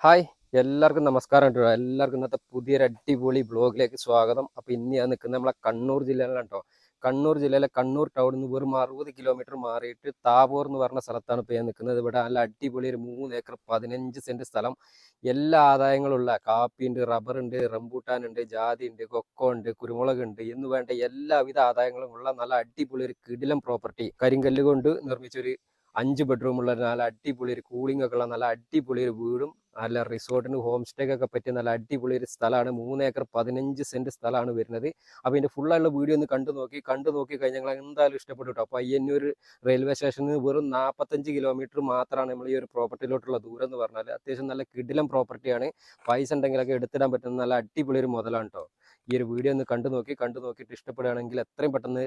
Hi എല്ലാവർക്കും നമസ്കാരം കേട്ടോ. എല്ലാവർക്കും ഇന്നത്തെ പുതിയൊരു അടിപൊളി ബ്ലോഗിലേക്ക് സ്വാഗതം. അപ്പോൾ ഇന്ന് ഞാൻ നിൽക്കുന്നത് നമ്മളെ കണ്ണൂർ ജില്ലയിലാണ് കേട്ടോ. കണ്ണൂർ ജില്ലയിലെ കണ്ണൂർ ടൗണിൽ നിന്ന് വെറും അറുപത് കിലോമീറ്റർ മാറിയിട്ട് താവൂർ എന്ന് പറഞ്ഞ സ്ഥലത്താണ് ഇപ്പോൾ ഞാൻ നിൽക്കുന്നത്. ഇവിടെ നല്ല അടിപൊളി ഒരു മൂന്ന് ഏക്കർ പതിനഞ്ച് സെന്റ് സ്ഥലം. എല്ലാ ആദായങ്ങളുള്ള കാപ്പി ഉണ്ട് റബ്ബർ ഉണ്ട് റംബൂട്ടാൻ ഉണ്ട് ജാതി ഉണ്ട് കൊക്കോ ഉണ്ട് കുരുമുളക് ഉണ്ട് എന്ന് വേണ്ട എല്ലാവിധ ആദായങ്ങളും ഉള്ള നല്ല അടിപൊളി ഒരു കിടിലം പ്രോപ്പർട്ടി കരിങ്കല്ല് കൊണ്ട് നിർമ്മിച്ചൊരു അഞ്ച് ബെഡ്റൂമുള്ള നല്ല അടിപൊളി ഒരു കൂളിംഗ് ഒക്കെ ഉള്ള നല്ല അടിപൊളി ഒരു വീടും നല്ല റിസോർട്ടിന് ഹോം സ്റ്റേ ഒക്കെ പറ്റിയ നല്ല അടിപൊളി ഒരു സ്ഥലമാണ്. മൂന്ന് ഏക്കർ പതിനഞ്ച് സെന്റ് സ്ഥലമാണ് വരുന്നത്. അപ്പൊ ഇതിന്റെ ഫുള്ളായുള്ള വീഡിയോ ഒന്ന് കണ്ടു നോക്കി. കണ്ടു നോക്കി കഴിഞ്ഞാൽ ഞങ്ങൾ എന്തായാലും ഇഷ്ടപ്പെട്ടു കേട്ടോ പയ്യന്നൂർ റെയിൽവേ സ്റ്റേഷനിൽ നിന്ന് വെറും നാൽപ്പത്തഞ്ച് കിലോമീറ്റർ മാത്രമാണ് നമ്മൾ ഈ ഒരു പ്രോപ്പർട്ടിയിലോട്ടുള്ള ദൂരം എന്ന് പറഞ്ഞാൽ അത്യാവശ്യം നല്ല കിടിലം പ്രോപ്പർട്ടിയാണ്. പൈസ ഉണ്ടെങ്കിലൊക്കെ എടുത്തിടാൻ പറ്റുന്ന നല്ല അടിപൊളി ഒരു മുതലാണ് കേട്ടോ ഈ ഒരു വീഡിയോ ഒന്ന് കണ്ടു നോക്കി കണ്ടു നോക്കിയിട്ട് ഇഷ്ടപ്പെടുകയാണെങ്കിൽ എത്രയും പെട്ടെന്ന്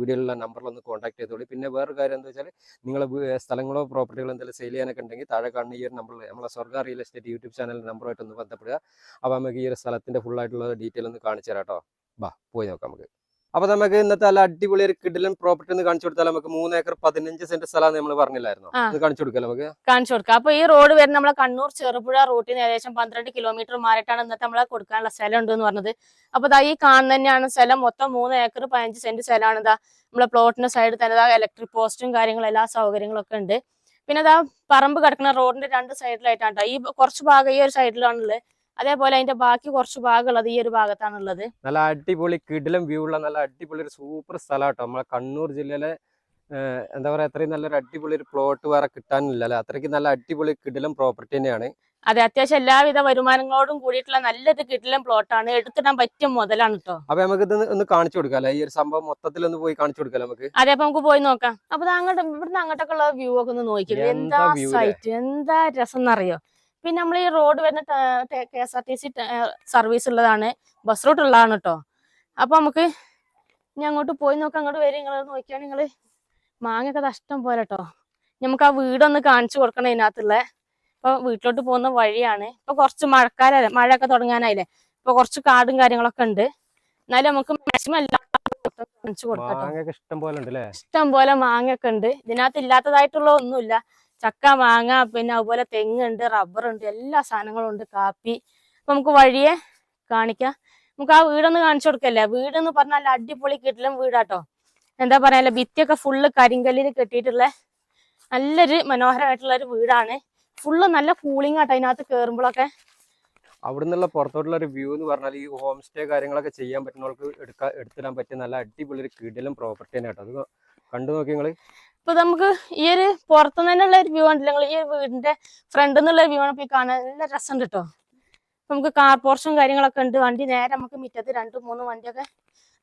വീഡിയോയിലുള്ള നമ്പറിലൊന്ന് കോൺടാക്ട് ചെയ്തോളൂ. പിന്നെ വേറൊരു കാര്യം എന്താ വെച്ചാൽ നിങ്ങളെ സ്ഥലങ്ങളോ പ്രോപ്പർട്ടികളോ എന്തെങ്കിലും സെയിൽ ചെയ്യാനൊക്കെ ഉണ്ടെങ്കിൽ താഴെ കാണുന്ന ഈ ഒരു നമ്പറിൽ നമ്മളെ Swarga real estate YouTube channel നമ്പറുമായിട്ട് ഒന്ന് ബന്ധപ്പെടുക. അപ്പോൾ നമുക്ക് ഈ ഒരു സ്ഥലത്തിന്റെ ഫുൾ ആയിട്ടുള്ള ഡീറ്റെയിൽ ഒന്ന് കാണിച്ചു തരാം കേട്ടോ ബാ പോയി നോക്കാം നമുക്ക്. അപ്പോൾ നമുക്ക് ഇന്നത്തെ നല്ല അടിപൊളി ഒരു കിഡിലൻ പ്രോപ്പർട്ടി ഒന്ന് കാണിച്ചു കൊടുത്താൽ നമുക്ക് മൂന്ന് ഏക്കർ പതിനഞ്ച് സെന്റ് സ്ഥലം നമ്മൾ പറഞ്ഞില്ലായിരുന്നോ. കാണിച്ചു കൊടുക്കാം നമുക്ക്? കാണിച്ചു കൊടുക്കാം. അപ്പൊ ഈ റോഡ് വരുന്ന നമ്മളെ കണ്ണൂർ ചെറുപുഴ റൂട്ടിൽ നിന്ന് ഏകദേശം പന്ത്രണ്ട് കിലോമീറ്റർ മാറിയിട്ടാണ് ഇന്നത്തെ നമ്മളെ കൊടുക്കാനുള്ള സ്ഥലം ഉണ്ട് എന്ന് പറഞ്ഞത്. അപ്പൊ ഇതാ ഈ കാണുന്ന തന്നെയാണ് സ്ഥലം. മൊത്തം മൂന്ന് ഏക്കർ പതിനഞ്ച് സെന്റ് സ്ഥലമാണ് ഇതാ നമ്മളെ പ്ലോട്ടിന്റെ സൈഡിൽ തന്നെ ഇലക്ട്രിക് പോസ്റ്റും കാര്യങ്ങളും എല്ലാ സൗകര്യങ്ങളും ഒക്കെ ഉണ്ട്. പിന്നെ ഇതാ പറമ്പ് കിടക്കുന്ന റോഡിന്റെ രണ്ട് സൈഡിലായിട്ടാണ് ട്ടോ. ഈ കുറച്ച് ഭാഗം ഈ ഒരു സൈഡിലാണുള്ളത് അതേപോലെ അതിന്റെ ബാക്കി കുറച്ച് ഭാഗമുള്ളത് ഈ ഒരു ഭാഗത്താണുള്ളത്. നല്ല അടിപൊളി കിടിലം വ്യൂ ഉള്ള നല്ല അടിപൊളി ഒരു സൂപ്പർ സ്ഥലം കേട്ടോ നമ്മളെ കണ്ണൂർ ജില്ലയിലെ എന്താ പറയാ അത്രയും നല്ലൊരു അടിപൊളി ഒരു പ്ലോട്ട് വേറെ കിട്ടാനില്ല അല്ലെ? അത്രയ്ക്ക് നല്ല അടിപൊളി കിടിലം പ്രോപ്പർട്ടി തന്നെയാണ്. അതെ അത്യാവശ്യം എല്ലാവിധ വരുമാനങ്ങളോടും കൂടിയിട്ടുള്ള നല്ലൊരു കിട്ടിലും പ്ലോട്ടാണ് എടുത്തിടാൻ പറ്റിയ മുതലാണ് കേട്ടോ അപ്പൊ നമുക്ക് ഇത് ഒന്ന് കാണിച്ചു കൊടുക്കാം ഈ ഒരു സംഭവം മൊത്തത്തിൽ ഒന്ന് പോയി കാണിച്ചു കൊടുക്കാം നമുക്ക്. അതെ അപ്പൊ നമുക്ക് പോയി നോക്കാം. അപ്പൊ അങ്ങോട്ട് ഇവിടുന്ന് അങ്ങോട്ടൊക്കെ ഉള്ള വ്യൂ ഒക്കെ ഒന്ന് നോക്കിയത് എന്താ? സൈറ്റ് എന്താ രസം എന്നറിയോ? പിന്നെ നമ്മൾ ഈ റോഡ് വരുന്ന K S R T C service ഉള്ളതാണ്. ബസ് റൂട്ട് ഉള്ളതാണ് കേട്ടോ അപ്പൊ നമുക്ക് ഇനി അങ്ങോട്ട് പോയി നോക്കാം അങ്ങോട്ട് വരും നിങ്ങൾ നോക്കിയാൽ നിങ്ങൾ മാങ്ങയൊക്കെ നഷ്ടം പോലെ കേട്ടോ നമുക്ക് ആ വീടൊന്ന് കാണിച്ചു കൊടുക്കണം ഇതിനകത്തുള്ള ഇപ്പൊ വീട്ടിലോട്ട് പോകുന്ന വഴിയാണ്. ഇപ്പൊ കുറച്ച് മഴക്കാലല്ലേ മഴയൊക്കെ തുടങ്ങാനായില്ലേ? ഇപ്പൊ കുറച്ച് കാടും കാര്യങ്ങളൊക്കെ ഉണ്ട്. എന്നാലും നമുക്ക് മാക്സിമം എല്ലാം കാണിച്ചു കൊടുക്കാം ഇഷ്ടം പോലെ മാങ്ങയൊക്കെ ഉണ്ട്. ഇതിനകത്ത് ഇല്ലാത്തതായിട്ടുള്ള ഒന്നുമില്ല. ചക്ക മാങ്ങ പിന്നെ അതുപോലെ തെങ്ങുണ്ട് റബ്ബർ ഉണ്ട് എല്ലാ സാധനങ്ങളും ഉണ്ട് കാപ്പി. അപ്പൊ നമുക്ക് വഴിയെ കാണിക്കാം. നമുക്ക് ആ വീടൊന്ന് കാണിച്ചു കൊടുക്കല്ലേ? വീടെന്ന് പറഞ്ഞാൽ അടിപൊളി കിട്ടിലും വീടാട്ടോ. എന്താ പറയാ ഭിത്തിയൊക്കെ ഫുള്ള് കരിങ്കല്ലിൽ കെട്ടിയിട്ടുള്ള നല്ലൊരു മനോഹരമായിട്ടുള്ള ഒരു വീടാണ്. ഫുള്ള് നല്ല കൂളിംഗ് ആട്ടോ അതിനകത്ത് കേറുമ്പോഴൊക്കെ. അവിടെ നിന്നുള്ള പുറത്തോട്ടുള്ള ഒരു വ്യൂ എന്ന് പറഞ്ഞാൽ ഈ ഹോം സ്റ്റേ കാര്യങ്ങളൊക്കെ ചെയ്യാൻ പറ്റുന്നവർക്ക് എടുക്കാൻ എടുത്തിടാൻ പറ്റിയ നല്ല അടിപൊളി ഒരു കിടിലം പ്രോപ്പർട്ടി തന്നെ കേട്ടോ അത് കണ്ടു നോക്കി നിങ്ങൾ? ഇപ്പൊ നമുക്ക് ഈ ഒരു പുറത്തുനിന്ന് തന്നെയുള്ള ഒരു വ്യൂ ഉണ്ടല്ലോ ഈ ഒരു വീടിന്റെ ഫ്രണ്ട് എന്നുള്ള വ്യൂ ആണ് പോയി കാണാൻ നല്ല രസം കേട്ടോ നമുക്ക് കാർ പോർഷനും കാര്യങ്ങളൊക്കെ ഉണ്ട്. വണ്ടി നേരെ നമുക്ക് മുറ്റത്ത് രണ്ടും മൂന്നും വണ്ടിയൊക്കെ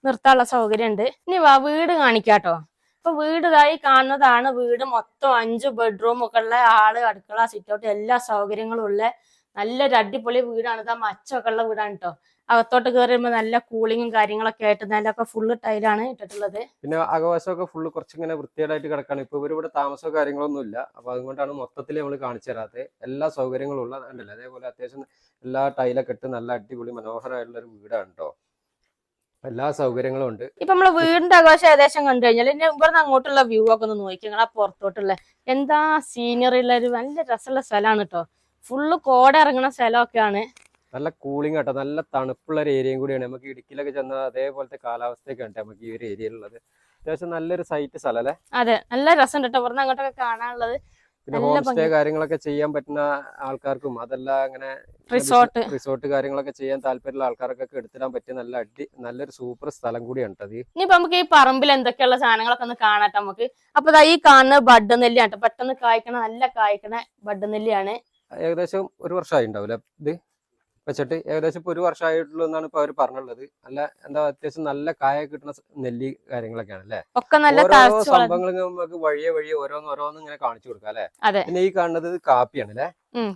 നിർത്താനുള്ള സൗകര്യം ഉണ്ട് ഇനി വാ വീട് കാണിക്കാട്ടോ. അപ്പൊ വീട് കാണുന്നതാണ് വീട്. മൊത്തം അഞ്ച് ബെഡ്റൂം ഒക്കെ ഉള്ള ആൾ അടുക്കള സിറ്റൗട്ട് എല്ലാ സൗകര്യങ്ങളും ഉള്ള നല്ലൊരു അടിപൊളി വീടാണ്. ഇതാ മച്ചൊക്കെ ഉള്ള വീടാണ് കേട്ടോ അകത്തോട്ട് കയറി വരുമ്പോ നല്ല കൂളിങ്ങും കാര്യങ്ങളൊക്കെ ആയിട്ട് നല്ലൊക്കെ ഫുള്ള് ടൈലാണ് ഇട്ടിട്ടുള്ളത്. പിന്നെ അകവശമൊക്കെ ഫുള്ള് കുറച്ചിങ്ങനെ വൃത്തിയായിട്ട് കിടക്കാണ്. ഇപ്പൊ ഇവരിവിടെ താമസമോ കാര്യങ്ങളൊന്നും ഇല്ല. അപ്പൊ അതുകൊണ്ടാണ് മൊത്തത്തിൽ നമ്മൾ കാണിച്ചു തരാത്തത് എല്ലാ സൗകര്യങ്ങളും ഉള്ള കണ്ടല്ലോ? അതേപോലെ അത്യാവശ്യം എല്ലാ ടൈലൊക്കെ ഇട്ട് നല്ല അടിപൊളി മനോഹരമായിട്ടുള്ള ഒരു വീടാണ് കേട്ടോ എല്ലാ സൗകര്യങ്ങളും ഉണ്ട്. ഇപ്പൊ നമ്മൾ വീടിന്റെ അകവശം ഏകദേശം കണ്ടു കഴിഞ്ഞാൽ ഇനി ഇവിടുന്ന് അങ്ങോട്ടുള്ള വ്യൂ ഒക്കെ ഒന്ന് നോക്കി നിങ്ങൾ ആ പുറത്തോട്ടുള്ള എന്താ സീനറി ഉള്ള ഒരു നല്ല രസമുള്ള സ്ഥലമാണ് കേട്ടോ ഫുള്ള് കോട ഇറങ്ങുന്ന സ്ഥലമൊക്കെയാണ്. നല്ല കൂളിംഗ് ആട്ടോ. നല്ല തണുപ്പുള്ള ഒരു ഏരിയയും കൂടിയാണ്. നമുക്ക് ഇടുക്കിയിലൊക്കെ ചെന്നാൽ അതേപോലത്തെ കാലാവസ്ഥയൊക്കെ ഉണ്ട് നമുക്ക് ഈ ഒരു ഏരിയയിലുള്ളത് അത്യാവശ്യം നല്ലൊരു സൈറ്റ് സ്ഥലം അല്ലേ? അതെ. നല്ല രസം കേട്ടോ പറഞ്ഞ അങ്ങോട്ടൊക്കെ കാണാനുള്ളത്. പിന്നെ ഹോം സ്റ്റേ കാര്യങ്ങളൊക്കെ ചെയ്യാൻ പറ്റുന്ന ആൾക്കാർക്കും അതെല്ലാം അങ്ങനെ റിസോർട്ട് റിസോർട്ട് കാര്യങ്ങളൊക്കെ ചെയ്യാൻ താല്പര്യമുള്ള ആൾക്കാർക്കൊക്കെ എടുത്തിടാൻ പറ്റിയ നല്ല അടി നല്ലൊരു സൂപ്പർ സ്ഥലം കൂടിയാണ് ഇനി അത് ഇനിയിപ്പോ നമുക്ക് ഈ പറമ്പിൽ എന്തൊക്കെയുള്ള സാധനങ്ങളൊക്കെ ഒന്ന് കാണട്ടെ നമുക്ക്. അപ്പൊ ഈ കാണുന്ന ബഡ് നെല്ലിയാണ് ട്ടോ. പെട്ടെന്ന് കായ്ക്കണ നല്ല കായ്ക്കണ ബഡ് നെല്ലിയാണ് ഏകദേശം ഒരു വർഷമായി ഉണ്ടാവില്ല ഇത്? വെച്ചിട്ട് ഏകദേശം ഇപ്പോൾ ഒരു വർഷമായിട്ടുള്ളൂ എന്നാണ് ഇപ്പൊ അവർ പറഞ്ഞുള്ളത്. നല്ല എന്താ അത്യാവശ്യം നല്ല കായ കിട്ടുന്ന നെല്ലി കാര്യങ്ങളൊക്കെയാണ് അല്ലേ? ഓരോ സംഭവങ്ങൾ നമുക്ക് വഴിയെ വഴിയെ ഓരോന്ന് ഓരോന്ന് ഇങ്ങനെ കാണിച്ചു കൊടുക്കാം അല്ലെ? അതെ. പിന്നെ ഈ കാണുന്നത് കാപ്പിയാണ് അല്ലെ?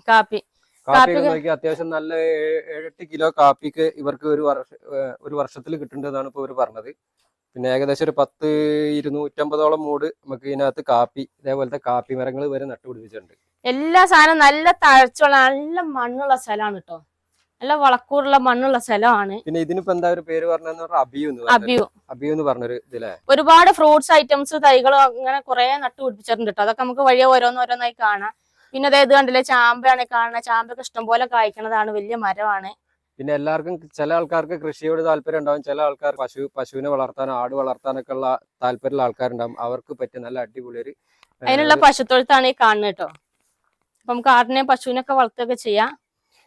കാപ്പി. കാപ്പി നോക്കി അത്യാവശ്യം നല്ല ഏഴെട്ട് കിലോ കാപ്പിക്ക് ഇവർക്ക് ഒരു വർഷ ഒരു വർഷത്തിൽ കിട്ടുന്നതാണ് ഇപ്പൊ ഇവർ പറഞ്ഞത്. പിന്നെ ഏകദേശം ഒരു പത്ത് ഇരുന്നൂറ്റമ്പതോളം മൂട് നമുക്ക് ഇതിനകത്ത് കാപ്പി ഇതേപോലത്തെ കാപ്പി മരങ്ങൾ വരെ നട്ടുപിടിപ്പിച്ചിട്ടുണ്ട്. എല്ലാ സാധനവും നല്ല തഴച്ചുള്ള നല്ല മണ്ണുള്ള സ്ഥലമാണ് കേട്ടോ നല്ല വളക്കൂറുള്ള മണ്ണുള്ള സ്ഥലമാണ്. പിന്നെ ഇതിനിപ്പോ എന്താ ഒരു പേര് പറഞ്ഞു അബിയു അബിയു. അബിയു എന്ന് പറഞ്ഞൊരു ഇതിലെ ഒരുപാട് ഫ്രൂട്ട്സ് ഐറ്റംസ് തൈകൾ അങ്ങനെ കുറെ നട്ടു പിടിപ്പിച്ചിട്ടുണ്ട് കേട്ടോ. അതൊക്കെ നമുക്ക് വഴിയെ ഓരോന്നോരോന്നായി കാണാം. പിന്നെ അതായത് കണ്ടില്ലേ ചാമ്പയാണ് കാണുന്നത് ചാമ്പൊക്കെ ഇഷ്ടംപോലെ കായ്ക്കണതാണ്. വലിയ മരമാണ്. പിന്നെ എല്ലാവർക്കും ചില ആൾക്കാർക്ക് കൃഷിയോട് താല്പര്യം ഉണ്ടാവും. ചില ആൾക്കാർ പശു പശുവിനെ വളർത്താനോ ആട് വളർത്താനൊക്കെ ഉള്ള താല്പര്യമുള്ള ആൾക്കാരുണ്ടാവും. അവർക്ക് പറ്റിയ നല്ല അടിപൊളി ഒരു അതിനുള്ള പശുത്തൊഴുത്താണ് ഈ കാണുന്നത് കേട്ടോ. അപ്പൊ നമുക്ക് ആടിനെയും പശുവിനൊക്കെ വളർത്തുകയൊക്കെ ചെയ്യാം.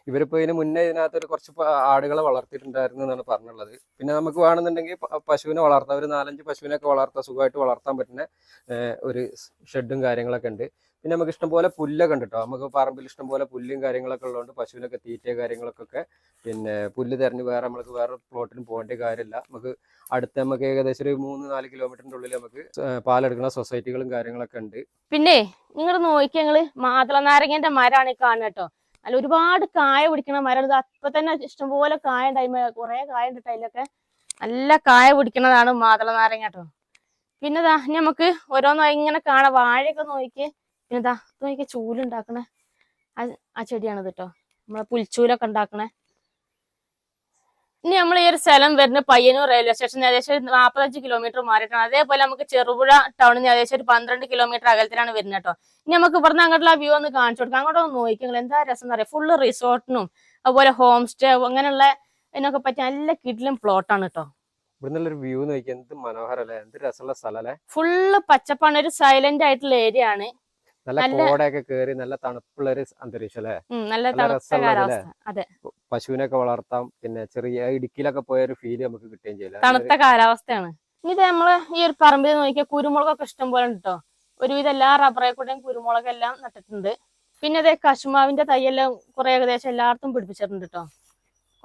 ഇവരിപ്പോ ഇതിന് മുന്നേ ഇതിനകത്ത് ഒരു കുറച്ച് ആടുകളെ വളർത്തിയിട്ടുണ്ടായിരുന്നു എന്നാണ് പറഞ്ഞുള്ളത്. പിന്നെ നമുക്ക് വേണമെന്നുണ്ടെങ്കിൽ പശുവിനെ വളർത്താം. ഒരു നാലഞ്ച് പശുവിനൊക്കെ വളർത്താം സുഖമായിട്ട് വളർത്താൻ പറ്റുന്ന ഒരു ഷെഡും കാര്യങ്ങളൊക്കെ ഉണ്ട്. പിന്നെ നമുക്ക് ഇഷ്ടംപോലെ പുല്ലൊക്കെ ഉണ്ട് കേട്ടോ നമുക്ക് പറമ്പിൽ ഇഷ്ടംപോലെ പുല്ലും കാര്യങ്ങളൊക്കെ ഉള്ളതുകൊണ്ട് പശുവിനൊക്കെ തീറ്റ കാര്യങ്ങളൊക്കെ പിന്നെ പുല്ല് തെരഞ്ഞ് വേറെ നമുക്ക് വേറെ പ്ലോട്ടിന് പോകേണ്ട കാര്യമില്ല. നമുക്ക് അടുത്ത് നമുക്ക് ഏകദേശം ഒരു മൂന്ന് നാല് കിലോമീറ്ററിന്റെ ഉള്ളിൽ നമുക്ക് പാലെടുക്കുന്ന സൊസൈറ്റികളും കാര്യങ്ങളൊക്കെ ഉണ്ട്. പിന്നെ നിങ്ങൾ നോക്കിയ ഞങ്ങൾ മാതള നാരങ്ങന്റെ മരാണ് കാണുന്നത് കേട്ടോ അല്ല ഒരുപാട് കായ പിടിക്കണ. മരം ഇത് അപ്പൊ തന്നെ ഇഷ്ടംപോലെ കായ ഉണ്ടായി. കുറെ കായ ഉണ്ട് അതിലൊക്കെ നല്ല കായ പിടിക്കണതാണ് മാതള നാരങ്ങ കേട്ടോ പിന്നെ ഇനി നമുക്ക് ഓരോന്ന് ഇങ്ങനെ കാണാം. വാഴയൊക്കെ നോക്കി. പിന്നെ ദാ ഇത് നോക്കി ചൂലുണ്ടാക്കണേ ആ ചെടിയാണിത് കേട്ടോ നമ്മളെ പുൽച്ചൂലൊക്കെ ഉണ്ടാക്കണേ ഇനി നമ്മൾ ഈ ഒരു സ്ഥലം വരുന്ന പയ്യന്നൂർ റെയിൽവേ സ്റ്റേഷൻ ഏകദേശം ഒരു നാൽപ്പത്തഞ്ച് കിലോമീറ്റർ മാറിയിട്ടാണ് അതേപോലെ നമുക്ക് ചെറുപുഴ ടൗണിൽ നിന്ന് ഏകദേശം ഒരു പന്ത്രണ്ട് കിലോമീറ്റർ അകലത്തിലാണ് വരുന്നത് കേട്ടോ. ഇനി നമുക്ക് ഇവിടുന്ന് അങ്ങോട്ടുള്ള വ്യൂ ഒന്ന് കാണിച്ചു കൊടുക്കാം. അങ്ങോട്ട് ഒന്ന് നോക്കി എന്താ രസം എന്ന് പറയാം ഫുള്ള് റിസോർട്ടിനും അതുപോലെ ഹോം സ്റ്റേ അങ്ങനെയുള്ള ഇതിനൊക്കെ പറ്റി നല്ല കിഡിലും പ്ലോട്ടാണ് കേട്ടോ. ഇവിടുന്നുള്ള ഒരു വ്യൂ നോക്കി എന്ത് മനോഹരല്ലേ എന്ത് രസമുള്ള സ്ഥലല്ലേ ഫുള്ള് പച്ചപ്പാണ്. ഒരു സൈലന്റ് ആയിട്ടുള്ള ഏരിയ ആണ്. നല്ല കോടയൊക്കെ കേറി നല്ല തണുപ്പുള്ള ഒരു അന്തരീക്ഷം അല്ലേ? നല്ല രസമുള്ള അതെ. പശുവിനൊക്കെ വളർത്താം. പിന്നെ ചെറിയ ഇടുക്കിയിലൊക്കെ പോയ ഒരു ഫീൽ നമുക്ക് കിട്ടുകയും ചെയ്യില്ല. തണുത്ത കാലാവസ്ഥയാണ്. ഇനി നമ്മൾ ഈ ഒരു പറമ്പിൽ നോക്കിയാൽ കുരുമുളകൊക്കെ ഇഷ്ടം പോലെ ഉണ്ട് കേട്ടോ ഒരുവിധം എല്ലാ റബ്ബറെ കൂടെയും കുരുമുളക് എല്ലാം നട്ടിട്ടുണ്ട്. പിന്നെ അതെ കശുമാവിന്റെ തൈയെല്ലാം കുറെ ഏകദേശം എല്ലായിടത്തും പിടിപ്പിച്ചിട്ടുണ്ട് കേട്ടോ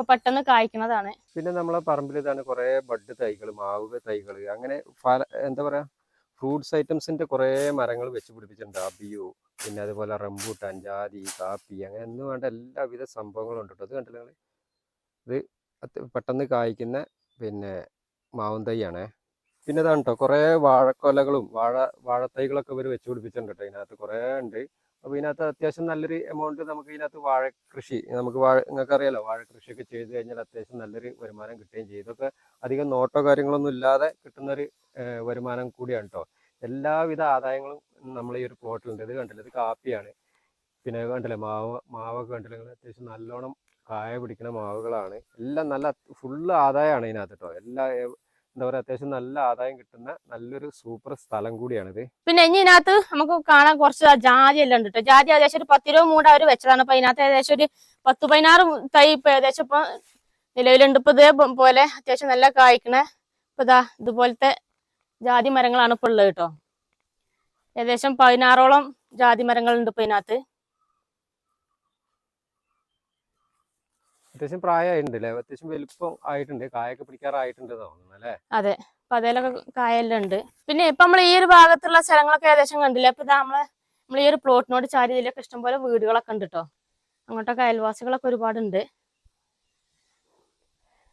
പെട്ടെന്ന് കായ്ക്കുന്നതാണ്. പിന്നെ നമ്മളെ പറമ്പിൽ ഇതാണ് കുറെ ബഡ് തൈകൾ മാവ് തൈകൾ അങ്ങനെ എന്താ പറയാ? ഫ്രൂട്ട്സ് ഐറ്റംസിന്റെ കുറെ മരങ്ങൾ വെച്ച് പിടിപ്പിച്ചിട്ടുണ്ട്. അബിയു പിന്നെ അതുപോലെ റംബൂട്ടാൻ ജാതി കാപ്പി അങ്ങനെ എന്ന് വേണ്ട എല്ലാവിധ സംഭവങ്ങളും ഉണ്ട് കേട്ടോ അത് കണ്ടില്ല നിങ്ങൾ ഇത് പെട്ടെന്ന് കായ്ക്കുന്ന പിന്നെ മാവും തൈയാണേ. പിന്നെ ഇതാണ് കേട്ടോ കുറേ വാഴക്കൊലകളും വാഴ വാഴത്തൈകളൊക്കെ ഇവർ വെച്ച് പിടിപ്പിച്ചിട്ടുണ്ട് കേട്ടോ ഇതിനകത്ത് കുറേ ഉണ്ട്. അപ്പോൾ ഇതിനകത്ത് അത്യാവശ്യം നല്ലൊരു എമൗണ്ട് നമുക്ക് ഇതിനകത്ത് വാഴ കൃഷി നമുക്ക് വാഴ നിങ്ങൾക്ക് അറിയാലോ വാഴ കൃഷിയൊക്കെ ചെയ്ത് കഴിഞ്ഞാൽ അത്യാവശ്യം നല്ലൊരു വരുമാനം കിട്ടുകയും ചെയ്യും ഇതൊക്കെ അധികം നോട്ടോ കാര്യങ്ങളൊന്നും ഇല്ലാതെ കിട്ടുന്നൊരു വരുമാനം കൂടിയാണ് കേട്ടോ എല്ലാവിധ ആദായങ്ങളും നമ്മൾ ഈ ഒരു പ്ലോട്ടിലുണ്ട് ഇത് കണ്ടില്ല? ഇത് കാപ്പിയാണ്. പിന്നെ കണ്ടില്ലേ? മാവ് മാവൊക്കെ കണ്ടില്ലേ? അത്യാവശ്യം നല്ലോണം കായ പിടിക്കുന്ന മാവുകളാണ്. എല്ലാം നല്ല ഫുള്ള് ആദായമാണ് ഇതിനകത്ത് കേട്ടോ എല്ലാ എന്താ പറയുക അത്യാവശ്യം നല്ല ആദായം കിട്ടുന്ന നല്ലൊരു സൂപ്പർ സ്ഥലം കൂടിയാണിത്. പിന്നെ ഇനി ഇതിനകത്ത് നമുക്ക് കാണാൻ കുറച്ച് ജാതി എല്ലാം ഉണ്ട് കേട്ടോ ജാതി ഏകദേശം ഒരു പത്തിരുപത് മൂട് അവർ വെച്ചതാണ്. അപ്പൊ ഇതിനകത്ത് ഏകദേശം ഒരു പത്ത് പതിനാറ് തൈ ഇപ്പൊ ഏകദേശം ഇപ്പൊ നിലവിലുണ്ട്. ഇപ്പൊ ഇതേ പോലെ അത്യാവശ്യം നല്ല കായ്ക്കണേ ഇപ്പൊ ഇതാ ഇതുപോലത്തെ ജാതി മരങ്ങളാണ് ഇപ്പൊ ഉള്ളത് കേട്ടോ ഏകദേശം പതിനാറോളം ജാതി മരങ്ങളുണ്ട് ഇപ്പൊ ഇതിനകത്ത്. അത്യാവശ്യം പ്രായമായിട്ടുണ്ട് അല്ലേ അത്യാവശ്യം വലുപ്പം ആയിട്ടുണ്ട്. കായൊക്കെ പിടിക്കാറായിട്ടുണ്ട് തോന്നുന്നു അല്ലേ അതെ. അപ്പൊ അതിലൊക്കെ കായെല്ലാം ഉണ്ട് പിന്നെ ഇപ്പൊ നമ്മൾ ഈ ഒരു ഭാഗത്തുള്ള സ്ഥലങ്ങളൊക്കെ ഏകദേശം കണ്ടില്ല? ഇതാ നമ്മളെ നമ്മൾ ഈ ഒരു പ്ലോട്ടിനോട് ചാരി ഇതിലൊക്കെ ഇഷ്ടംപോലെ വീടുകളൊക്കെ ഉണ്ട് കേട്ടോ അങ്ങോട്ടൊക്കെ അയൽവാസികളൊക്കെ ഒരുപാടുണ്ട്.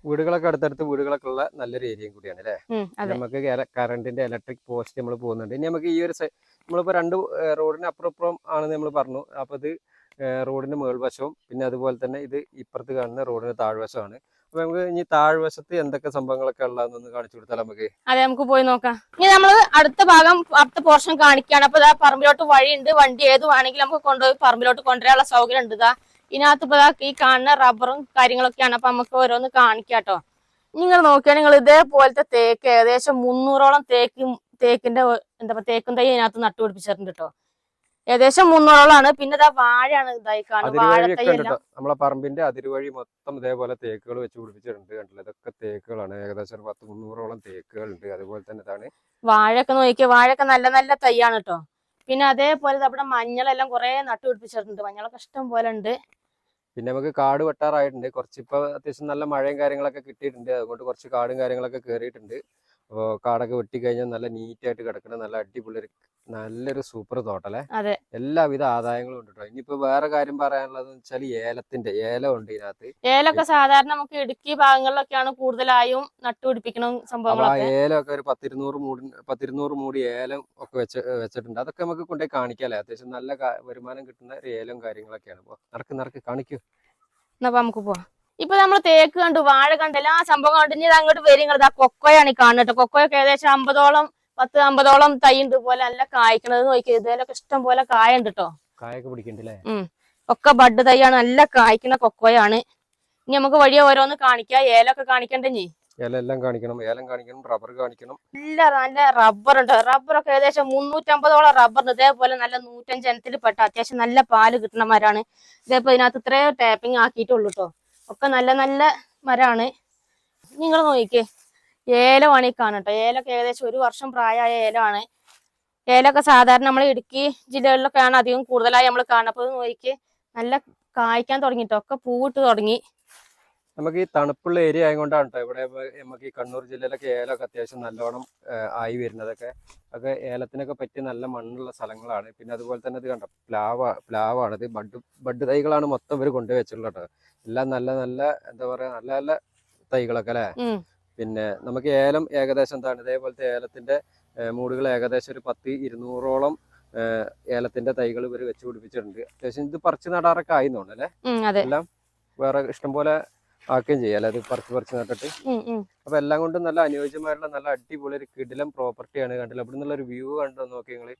വീടുകളൊക്കെ അടുത്തടുത്ത് വീടുകളൊക്കെ ഉള്ള നല്ലൊരു ഏരിയയും കൂടിയാണ് അല്ലേ അതെ. നമുക്ക് കറണ്ടിന്റെ ഇലക്ട്രിക് പോസ്റ്റ് നമ്മൾ പോകുന്നുണ്ട്. ഇനി നമുക്ക് ഈ ഒരു നമ്മളിപ്പോ രണ്ട് റോഡിന് അപ്പുറപ്പുറം ആണെന്ന് നമ്മൾ പറഞ്ഞു. അപ്പൊ ഇത് റോഡിന്റെ മേൾവശവും പിന്നെ അതുപോലെ തന്നെ ഇത് ഇപ്പുറത്ത് കാണുന്ന റോഡിന് താഴ്വശമാണ്. അപ്പൊ നമുക്ക് ഇനി താഴ്വശത്ത് എന്തൊക്കെ സംഭവങ്ങളൊക്കെ ഉള്ളതെന്നൊന്ന് കാണിച്ചു കൊടുത്താൽ നമുക്ക്? അതെ നമുക്ക് പോയി നോക്കാം. ഇനി നമ്മൾ അടുത്ത ഭാഗം അടുത്ത പോർഷൻ കാണിക്കുകയാണ്. അപ്പൊ ഇതാ പറമ്പിലോട്ട് വഴിയുണ്ട്. വണ്ടി ഏത് വേണമെങ്കിലും നമുക്ക് കൊണ്ടുപോയി പറമ്പിലോട്ട് കൊണ്ടുവരാനുള്ള സൗകര്യം ഉണ്ട്. ഇതാ ഇതിനകത്ത് ഇപ്പൊ ഈ കാണുന്ന റബ്ബറും കാര്യങ്ങളൊക്കെയാണ്. അപ്പൊ നമുക്ക് ഓരോന്ന് കാണിക്കാട്ടോ നിങ്ങൾ നോക്കിയാൽ നിങ്ങൾ ഇതേപോലത്തെ തേക്ക് ഏകദേശം മുന്നൂറോളം തേക്കും തേക്കിന്റെ എന്താ തേക്കും തൈ ഇതിനകത്ത് നട്ടുപിടിപ്പിച്ചിട്ടുണ്ട് കേട്ടോ. ഏകദേശം മുന്നൂറോളാണ് പിന്നെ ഇതാ വാഴയാണ് ഇതായി കാണുന്നത്. നമ്മളെ പറമ്പിന്റെ അതിരുവഴി മൊത്തം ഇതേപോലെ തേക്കുകൾ വെച്ച് പിടിപ്പിച്ചിട്ടുണ്ട്. കണ്ടില്ല? ഇതൊക്കെ തേക്കുകളാണ്. ഏകദേശം ഒരു പത്ത് മുന്നൂറോളം തേക്കുകൾ ഉണ്ട് അതുപോലെ തന്നെ ഇതാണ് വാഴയൊക്കെ നോക്കിയാൽ വാഴയൊക്കെ നല്ല നല്ല തൈയാണ് കേട്ടോ പിന്നെ അതേപോലെ നമ്മുടെ മഞ്ഞളെല്ലാം കുറെ നട്ടുപിടിപ്പിച്ചിട്ടുണ്ട് മഞ്ഞളൊക്കെ ഇഷ്ടം പോലെ ഉണ്ട്. പിന്നെ നമുക്ക് കാട് വെട്ടാറായിട്ടുണ്ട്. കുറച്ചിപ്പോ അത്യാവശ്യം നല്ല മഴയും കാര്യങ്ങളൊക്കെ കിട്ടിയിട്ടുണ്ട്. അതുകൊണ്ട് കുറച്ച് കാടും കാര്യങ്ങളൊക്കെ കയറിയിട്ടുണ്ട് അപ്പോൾ കാടൊക്കെ വെട്ടി കഴിഞ്ഞാൽ നല്ല നീറ്റായിട്ട് കിടക്കുന്ന നല്ല അടിപൊളി ഒരു നല്ലൊരു സൂപ്പർ തോട്ടല്ലേ? എല്ലാവിധ ആദായങ്ങളും ഉണ്ട് കേട്ടോ ഇനിയിപ്പോ വേറെ കാര്യം പറയാനുള്ളത് വെച്ചാൽ ഏലത്തിന്റെ ഏലം ഉണ്ട് ഇതിനകത്ത്. ഏലൊക്കെ സാധാരണ നമുക്ക് ഇടുക്കി ഭാഗങ്ങളിലൊക്കെയാണ് കൂടുതലായും നട്ടുപിടിപ്പിക്കണം സംഭവം ഏലമൊക്കെ ഒരു പത്തിരുന്നൂറ് മൂടി പത്തിരുന്നൂറ് മൂടി ഏലം ഒക്കെ വെച്ച് വെച്ചിട്ടുണ്ട്. അതൊക്കെ നമുക്ക് കൊണ്ടുപോയി കാണിക്കാല്ലേ? അത്യാവശ്യം നല്ല വരുമാനം കിട്ടുന്ന ഏലം കാര്യങ്ങളൊക്കെയാണ്. നടക്ക് നടക്ക് കാണിക്കൂ. എന്നാ നമുക്ക് പോവാം. ഇപ്പൊ നമ്മൾ തേക്ക് കണ്ടു വാഴ കണ്ടു എല്ലാ സംഭവം കണ്ടു. ഇനി ഇത് അങ്ങോട്ട് വരും ആ കൊക്കോയാണ് ഈ കാണുന്നത് കൊക്കോയൊക്കെ ഏകദേശം അമ്പതോളം പത്ത് അമ്പതോളം തൈ ഉണ്ട് പോലെ നല്ല കായ്ക്കണത് നോക്കി. ഇതിലൊക്കെ ഇഷ്ടം പോലെ കായ ഉണ്ട് കേട്ടോ. കായൊക്കെ പിടിക്കണ്ടല്ലേ? ഒക്കെ ബഡ് തൈയാണ്. നല്ല കായ്ക്കുന്ന കൊക്കോയാണ്. ഇനി നമുക്ക് വഴിയെ ഓരോന്ന് കാണിക്കാം. ഏലൊക്കെ കാണിക്കണ്ടേ എല്ലാം കാണിക്കണം. ഏലം കാണിക്കണം. റബ്ബർ കാണിക്കണം. നല്ല നല്ല റബ്ബർ ഉണ്ട്. റബ്ബറൊക്കെ ഏകദേശം മുന്നൂറ്റമ്പതോളം റബ്ബർ ഉണ്ട്. ഇതേപോലെ നല്ല നൂറ്റഞ്ച് പെട്ട അത്യാവശ്യം നല്ല പാൽ കിട്ടുന്ന മരാണ്. ഇതേപോലെ ഇതിനകത്ത് ഇത്രയും ടാപ്പിംഗ് ആക്കിയിട്ടുള്ളൂ കേട്ടോ. ഒക്കെ നല്ല നല്ല മരമാണ് നിങ്ങൾ നോക്കിക്കേ. ഏലമാണ് ഈ കാണട്ടോ. ഏലൊക്കെ ഏകദേശം ഒരു വർഷം പ്രായമായ ഏലമാണ് ഏലൊക്കെ സാധാരണ നമ്മൾ ഇടുക്കി ജില്ലകളിലൊക്കെയാണ് അധികം കൂടുതലായി നമ്മൾ കാണുന്നത്. അപ്പൊ നോക്കിക്കേ. നല്ല കായ്ക്കാൻ തുടങ്ങിട്ടോ. ഒക്കെ പൂവിട്ട് തുടങ്ങി. നമുക്ക് ഈ തണുപ്പുള്ള ഏരിയ ആയതുകൊണ്ടാണ് കേട്ടോ ഇവിടെ നമുക്ക് ഈ കണ്ണൂർ ജില്ലയിലൊക്കെ ഏലമൊക്കെ അത്യാവശ്യം നല്ലോണം ആയി വരുന്നതൊക്കെ. ഒക്കെ ഏലത്തിനൊക്കെ പറ്റിയ നല്ല മണ്ണുള്ള സ്ഥലങ്ങളാണ്. പിന്നെ അതുപോലെ തന്നെ ഇത് കണ്ടോ പ്ലാവ പ്ലാവാണ്. ഇത് ബഡ് ബഡ് തൈകളാണ് മൊത്തം ഇവർ കൊണ്ടുവച്ചിട്ടുള്ളത് കേട്ടോ എല്ലാം നല്ല നല്ല എന്താ പറയാ നല്ല നല്ല തൈകളൊക്കെ അല്ലേ? പിന്നെ നമുക്ക് ഏലം ഏകദേശം എന്താണ് ഇതേപോലത്തെ ഏലത്തിന്റെ മൂടുകൾ ഏകദേശം ഒരു പത്ത് ഇരുന്നൂറോളം ഏലത്തിന്റെ തൈകൾ ഇവർ വെച്ച് പിടിപ്പിച്ചിട്ടുണ്ട്. അത്യാവശ്യം ഇത് പറിച്ചു നടാറൊക്കെ ആയി തോന്നുന്നു അല്ലേ? എല്ലാം വേറെ ഇഷ്ടം പോലെ ആക്കുകയും ചെയ്യാം. അല്ലാതെ അത് പറിച്ച് പറിച്ച് നട്ടിട്ട്. അപ്പൊ എല്ലാം കൊണ്ടും നല്ല അനുയോജ്യമായിട്ടുള്ള നല്ല അടിപൊളി ഒരു കിടിലം പ്രോപ്പർട്ടിയാണ് കണ്ടില്ല? ഇവിടെ നിന്നുള്ള ഒരു വ്യൂ കണ്ടു നോക്കി നിങ്ങൾ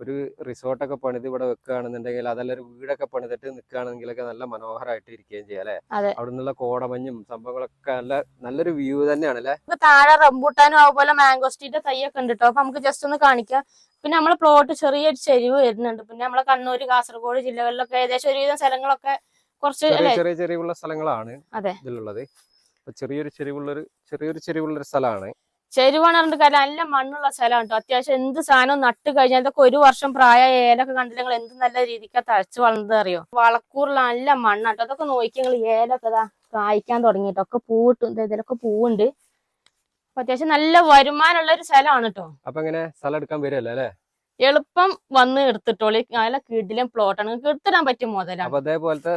ഒരു റിസോർട്ടൊക്കെ പണിത് ഇവിടെ വെക്കുകയാണെന്നുണ്ടെങ്കിൽ അതല്ല ഒരു വീടൊക്കെ പണിതിട്ട് നിൽക്കുകയാണെങ്കിലൊക്കെ നല്ല മനോഹരമായിട്ട് ഇരിക്കുകയും ചെയ്യാം അല്ലെ. അവിടെ നിന്നുള്ള കോടമഞ്ഞും സംഭവങ്ങളൊക്കെ നല്ല നല്ലൊരു വ്യൂ തന്നെയാണ് അല്ലേ? താഴെ റംബൂട്ടാനും അതുപോലെ മാംഗോസ്റ്റീന്റെ തൈയൊക്കെ ഉണ്ട് കേട്ടോ അപ്പൊ നമുക്ക് ജസ്റ്റ് ഒന്ന് കാണിക്കാം. പിന്നെ നമ്മളെ പ്ലോട്ട് ചെറിയൊരു ചെരിവ് വരുന്നുണ്ട്. പിന്നെ നമ്മളെ കണ്ണൂര് കാസർഗോഡ് ജില്ലകളിലൊക്കെ ഏകദേശം ഒരുവിധം സ്ഥലങ്ങളൊക്കെ കുറച്ച് ചെറിയ ചെറിയുള്ള സ്ഥലങ്ങളാണ്. ഇതിലുള്ളത്. ചെറിയൊരു ചെരിവുള്ളൊരു ചെറിയൊരു ചെരിവുള്ളൊരു സ്ഥലമാണ് ചെരുവാണ് പറഞ്ഞിട്ട് കാര്യം നല്ല മണ്ണുള്ള സ്ഥലമാണ് കേട്ടോ അത്യാവശ്യം എന്ത് സാധനവും നട്ട് കഴിഞ്ഞാൽ ഇതൊക്കെ ഒരു വർഷം പ്രായമായ ഏലൊക്കെ കണ്ടിട്ട് നിങ്ങൾ എന്ത് നല്ല രീതിക്ക് തഴച്ചു വളർന്നത് അറിയോ? വളക്കൂറുള്ള നല്ല മണ്ണാട്ടോ അതൊക്കെ നോക്കി നിങ്ങൾ ഏലൊക്കെ ഇതാ കായ്ക്കാൻ തുടങ്ങിട്ടോ ഒക്കെ പൂവിട്ട് ഇതിലൊക്കെ പൂവുണ്ട്. അത്യാവശ്യം നല്ല വരുമാനമുള്ള ഒരു സ്ഥലമാണ് കേട്ടോ അപ്പൊ എങ്ങനെ സ്ഥലം എടുക്കാൻ വരുമല്ലോ അല്ലേ? എളുപ്പം വന്ന് എടുത്തിട്ടോളി. നല്ല കിടിലും പ്ലോട്ടാണ് നിങ്ങൾക്ക് എടുത്തിടാൻ പറ്റിയ മുതലാണ് അപ്പൊ അതേപോലത്തെ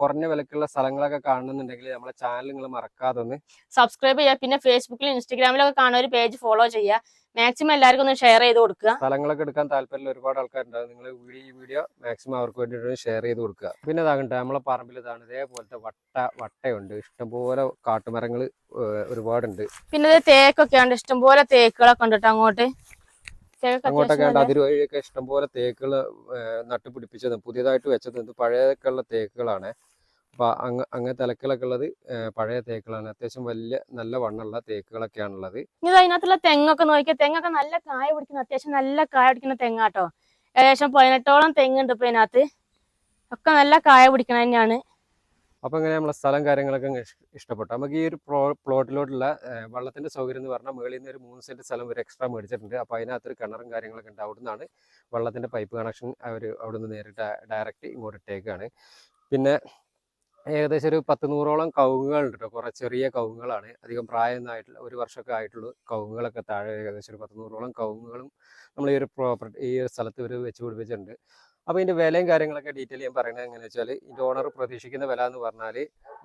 കുറഞ്ഞ വിലക്കുള്ള സ്ഥലങ്ങളൊക്കെ കാണുന്നുണ്ടെങ്കിൽ നമ്മളെ ചാനൽ നിങ്ങൾ മറക്കാതെ ഒന്ന് സബ്സ്ക്രൈബ് ചെയ്യുക. പിന്നെ ഫേസ്ബുക്കിലും ഇൻസ്റ്റാഗ്രാമിലൊക്കെ കാണുന്ന ഒരു പേജ് ഫോളോ ചെയ്യുക. മാക്സിമം എല്ലാവർക്കും ഒന്ന് ഷെയർ ചെയ്ത് കൊടുക്കുക. സ്ഥലങ്ങളൊക്കെ എടുക്കാൻ താല്പര്യമുള്ള ഒരുപാട് ആൾക്കാരുണ്ടാവും നിങ്ങൾ ഈ വീഡിയോ മാക്സിമം അവർക്ക് വേണ്ടിയിട്ട് ഷെയർ ചെയ്ത് കൊടുക്കുക. പിന്നെ ഇതാകട്ടെ നമ്മളെ പറമ്പിൽ ഇതാണ്. ഇതേപോലത്തെ വട്ട വട്ടയുണ്ട്. ഇഷ്ടംപോലെ കാട്ടുമരങ്ങൾ ഒരുപാടുണ്ട്. പിന്നെ തേക്കൊക്കെ ഉണ്ട് ഇഷ്ടംപോലെ തേക്കുകളൊക്കെ ഉണ്ട് അങ്ങോട്ട്. അങ്ങോട്ടൊക്കെ ഉണ്ട് അതിരുവഴിയൊക്കെ ഇഷ്ടംപോലെ തേക്കുകൾ നട്ടുപിടിപ്പിച്ചതും പുതിയതായിട്ട് വെച്ചതും പഴയൊക്കെ ഉള്ള തേക്കുകളാണ്. അപ്പൊ അങ്ങ അങ്ങനെ തിലക്കിലൊക്കെ ഉള്ളത് പഴയ തേക്കുകളാണ്. അത്യാവശ്യം വലിയ നല്ല വണ്ണുള്ള തേക്കുകളൊക്കെയാണുള്ളത്. ഇത് അതിനകത്തുള്ള തെങ്ങൊക്കെ നോക്കിയാൽ തെങ്ങൊക്കെ നല്ല കായ പിടിക്കുന്ന അത്യാവശ്യം നല്ല കായ പിടിക്കുന്ന തെങ്ങാട്ടോ. ഏകദേശം പതിനെട്ടോളം തെങ്ങുണ്ട് ഇപ്പൊ ഇതിനകത്ത്. ഒക്കെ നല്ല കായ പിടിക്കണ തന്നെയാണ് അപ്പൊ ഇങ്ങനെ നമ്മളെ സ്ഥലം കാര്യങ്ങളൊക്കെ ഇഷ്ടപ്പെട്ടു. നമുക്ക് ഈ ഒരു പ്ലോ പ്ലോട്ടിലോട്ടുള്ള വെള്ളത്തിന്റെ സൗകര്യം എന്ന് പറഞ്ഞാൽ മുകളിൽ നിന്ന് ഒരു മൂന്ന് സെന്റ് സ്ഥലം ഒരു എക്സ്ട്രാ മേടിച്ചിട്ടുണ്ട്. അപ്പോൾ അതിനകത്തൊരു കിണറും കാര്യങ്ങളൊക്കെ ഉണ്ട്. അവിടെ നിന്നാണ് വെള്ളത്തിന്റെ പൈപ്പ് കണക്ഷൻ അവർ അവിടെ നിന്ന് നേരിട്ട് ഡയറക്റ്റ് ഇങ്ങോട്ട് ഇട്ടേക്കാണ്. പിന്നെ ഏകദേശം ഒരു പത്ത് നൂറോളം കവുങ്ങുകളുണ്ട് കേട്ടോ കുറേ ചെറിയ കവുങ്ങുകളാണ്. അധികം പ്രായമൊന്നും ആയിട്ടുള്ള ഒരു വർഷമൊക്കെ ആയിട്ടുള്ളൂ കവുങ്ങുകളൊക്കെ താഴെ ഏകദേശം ഒരു പത്ത് നൂറോളം കവുങ്ങുകളും നമ്മൾ ഈ ഒരു പ്രോപ്പർട്ടി ഈ ഒരു സ്ഥലത്ത് ഇവർ വെച്ച് പിടിപ്പിച്ചിട്ടുണ്ട്. അപ്പോൾ ഇതിന്റെ വിലയും കാര്യങ്ങളൊക്കെ ഡീറ്റെയിൽ ഞാൻ പറയുന്നത് എങ്ങനെയാ വെച്ചാൽ ഇതിന്റെ ഓണർ പ്രതീക്ഷിക്കുന്ന വില എന്ന് പറഞ്ഞാൽ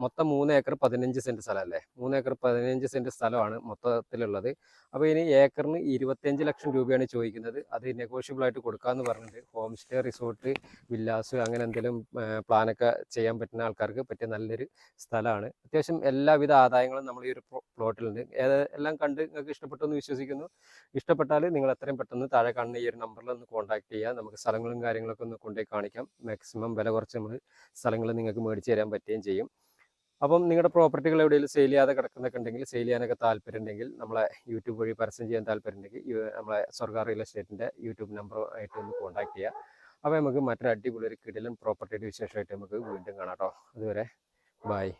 മൊത്തം മൂന്ന് ഏക്കർ പതിനഞ്ച് സെന്റ് സ്ഥലമല്ലേ? മൂന്ന് ഏക്കർ പതിനഞ്ച് സെന്റ് സ്ഥലമാണ് മൊത്തത്തിലുള്ളത്. അപ്പോൾ ഇനി ഏക്കറിന് ഇരുപത്തിയഞ്ച് ലക്ഷം രൂപയാണ് ചോദിക്കുന്നത്. അത് നെഗോഷ്യബിൾ ആയിട്ട് കൊടുക്കാമെന്ന് പറഞ്ഞിട്ട് ഹോം സ്റ്റേ റിസോർട്ട് വില്ലാസ് അങ്ങനെ എന്തെങ്കിലും പ്ലാനൊക്കെ ചെയ്യാൻ പറ്റുന്ന ആൾക്കാർക്ക് പറ്റിയ നല്ലൊരു സ്ഥലമാണ്. അത്യാവശ്യം എല്ലാവിധ ആദായങ്ങളും നമ്മൾ ഈ ഒരു പ്ലോട്ടിലുണ്ട് എല്ലാം കണ്ട് നിങ്ങൾക്ക് ഇഷ്ടപ്പെട്ടു എന്ന് വിശ്വസിക്കുന്നു. ഇഷ്ടപ്പെട്ടാൽ നിങ്ങൾ എത്രയും പെട്ടെന്ന് താഴെ കാണുന്ന ഈ ഒരു നമ്പറിൽ ഒന്ന് കോൺടാക്ട് ചെയ്യുക നമുക്ക് സ്ഥലങ്ങളും കാര്യങ്ങളൊക്കെ ഒന്ന് കൊണ്ടുപോയി കാണിക്കാം. മാക്സിമം വില കുറച്ച് നമ്മൾ സ്ഥലങ്ങൾ നിങ്ങൾക്ക് മേടിച്ച് തരാൻ പറ്റുകയും ചെയ്യും. അപ്പം നിങ്ങളുടെ പ്രോപ്പർട്ടികൾ എവിടെയെങ്കിലും സെയിൽ ചെയ്യാതെ കിടക്കുന്നൊക്കെ ഉണ്ടെങ്കിൽ സെയിൽ ചെയ്യാനൊക്കെ താല്പര്യം ഉണ്ടെങ്കിൽ നമ്മളെ യൂട്യൂബ് വഴി പരസ്യം ചെയ്യാൻ താല്പര്യം ഉണ്ടെങ്കിൽ നമ്മളെ സ്വർഗ റിയൽ എസ്റ്റേറ്റിന്റെ യൂട്യൂബ് നമ്പർ ആയിട്ട് ഒന്ന് കോൺടാക്ട് ചെയ്യുക അപ്പോൾ നമുക്ക് മറ്റൊരു അടിപൊളി ഒരു കിടിലൻ പ്രോപ്പർട്ടിയുടെ വിശേഷമായിട്ട് നമുക്ക് വീണ്ടും കാണാം കേട്ടോ അതുവരെ ബൈ